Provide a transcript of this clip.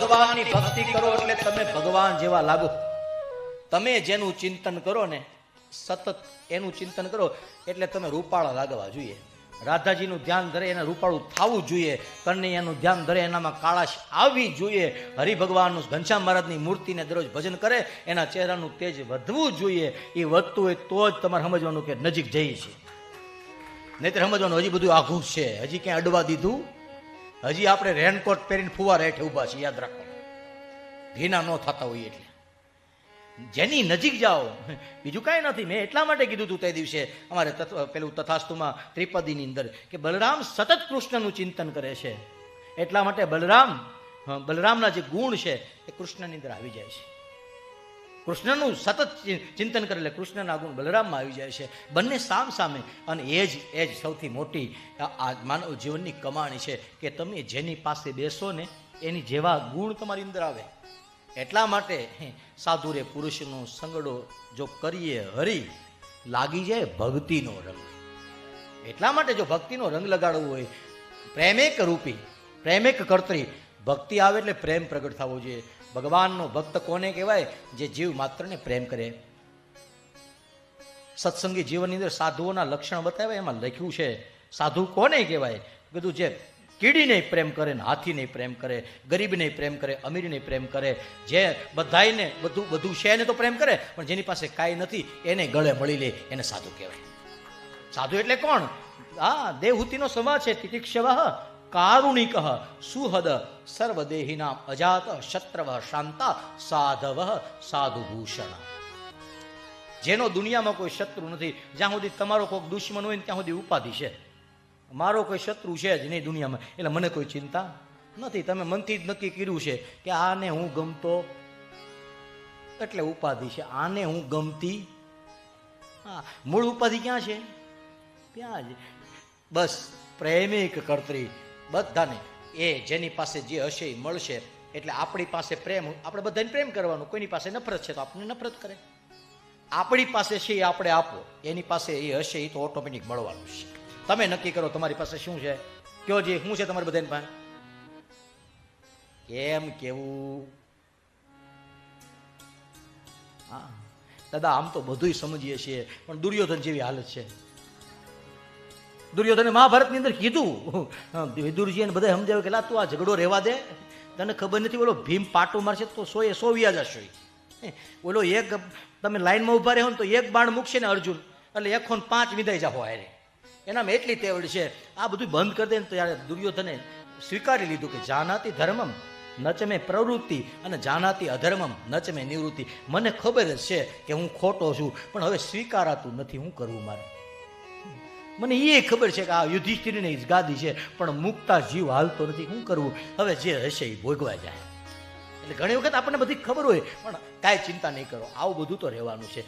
ભગવાનની ભક્તિ કરો એટલે તમે ભગવાન જેવા લાગો. તમે જેનું ચિંતન કરો ને, સતત એનું ચિંતન કરો એટલે તમે રૂપાળા લાગવા જોઈએ. રાધાજીનું ધ્યાન ધરે એને રૂપાળું થવું જોઈએ. કનૈયાનું ધ્યાન ધરે એનામાં કાળાશ આવવી જોઈએ. હરિભગવાનનું ઘનશ્યામ મહારાજની મૂર્તિને દરરોજ ભજન કરે, એના ચહેરાનું તેજ વધવું જોઈએ. એ વધતું હોય તો જ તમારે સમજવાનું કે નજીક જઈએ છીએ. નહીતર સમજવાનું હજી બધું આઘું છે. હજી ક્યાંય અડવા દીધું હજી આપણે રેનકોટ પહેરીને ફુવા રેઠે ઊભા છીએ, યાદ રાખો. ભીના ન થતા હોઈએ એટલે. જેની નજીક જાઓ, બીજું કાંઈ નથી. મેં એટલા માટે કીધું હતું તે દિવસે, અમારે પેલું તથાસ્તુમાં ત્રિપદીની અંદર, કે બલરામ સતત કૃષ્ણનું ચિંતન કરે છે. એટલા માટે બલરામ બલરામના જે ગુણ છે, એ કૃષ્ણની અંદર આવી જાય છે. કૃષ્ણનું સતત ચિંતન કરે એટલે કૃષ્ણના ગુણ બલરામમાં આવી જાય છે. બંને સામ સામે અને એ જ એ જ સૌથી મોટી આ માનવ જીવનની કમાણી છે કે તમે જેની પાસે બેસો ને એની જેવા ગુણ તમારી અંદર આવે. એટલા માટે સાધુરે પુરુષનો સંગડો જો કરીએ હરી, લાગી જાય ભક્તિનો રંગ. એટલા માટે જો ભક્તિનો રંગ લગાડવો હોય, પ્રેમેક રૂપી, પ્રેમેક કર્તરી, ભક્તિ આવે એટલે પ્રેમ પ્રગટ થવો જોઈએ. ભગવાનનો ભક્ત કોને કહેવાય? જે જીવ માત્રને પ્રેમ કરે. સત્સંગી જીવનની અંદર સાધુઓના લક્ષણ બતાવ્યા એમાં લખ્યું છે, સાધુ કોને કહેવાય? કીધું જે કીડીને પ્રેમ કરે ને હાથીને પ્રેમ કરે, ગરીબને પ્રેમ કરે, અમીરને પ્રેમ કરે, જે બધાયને બધું બધું છે એને તો પ્રેમ કરે, પણ જેની પાસે કાંઈ નથી, એને ગળે મળી લે, એને સાધુ કહેવાય. સાધુ એટલે કોણ? હા દેવહૂતિનો સમાજ છે તિતિક્ષવ કારુણિક સુહદ સર્વદેહીના અજાત શત્રવ શાંતા સાધવ સાધુભૂષણ જેનો દુનિયામાં કોઈ શત્રુ નથી, જ્યાં સુધી તમારો કોઈક દુશ્મન હોય ને ત્યાં સુધી ઉપાધિ છે. મારો કોઈ શત્રુ છે જ નહીં દુનિયામાં, એટલે મને કોઈ ચિંતા નથી. તમે મનથી જ નક્કી કર્યું છે કે આને હું ગમતો એટલે ઉપાધિ છે. આને હું ગમતી હા, મૂળ ઉપાધિ ક્યાં છે? ત્યાં જ. બસ, પ્રેમિક કર્તરી. બધાને. એ જેની પાસે જે હશે એ મળશે. એટલે આપણી પાસે પ્રેમ, આપણે બધાને પ્રેમ કરવાનું. કોઈની પાસે નફરત છે તો આપણને નફરત કરે. આપણી પાસે છે એ આપણે આપો. એની પાસે એ હશે એ તો ઓટોમેટિક મળવાનું છે. તમે નક્કી કરો તમારી પાસે શું છે? કયો જે, શું છે તમારી બધાની પાસે? કેમ કેવું? હા. દાદા, આમ તો બધુંય સમજીએ છીએ, પણ દુર્યોધન જેવી હાલત છે. દુર્યોધને મહાભારતની અંદર કીધું વિદુરજી એને બધા સમજાવ્યું કે લા, તું આ ઝઘડો રહેવા દે. તને ખબર નથી ઓલો ભીમ પાટો મારશે તો સો એ સો વ્યાજ હશે ઓલો એક તમે લાઈનમાં ઊભા રહ્યો ને તો એક બાણ મૂકશે ને અર્જુન. એટલે એક ખોન પાંચ વિદાય જાહો હારે. એનામાં એટલી તેવડ છે. આ બધું બંધ કરી દે ને ત્યારે દુર્યોધને સ્વીકારી લીધું કે જાનાતી ધર્મમ નચ મેં પ્રવૃત્તિ અને જાનાતી અધર્મમ નચ મેં નિવૃત્તિ. મને ખબર જ છે કે હું ખોટો છું, પણ હવે સ્વીકારાતું નથી, હું કરવું મારે? મને એ ખબર છે કે આ યુધિષ્ઠિરની ગાદી છે, પણ મુક્તા જીવ હાલતો નથી. શું કરવું હવે જે હશે એ ભોગવા જાય. એટલે ઘણી વખત આપણને બધી ખબર હોય, પણ કાંઈ ચિંતા નહીં કરો. આવું બધું તો રહેવાનું છે.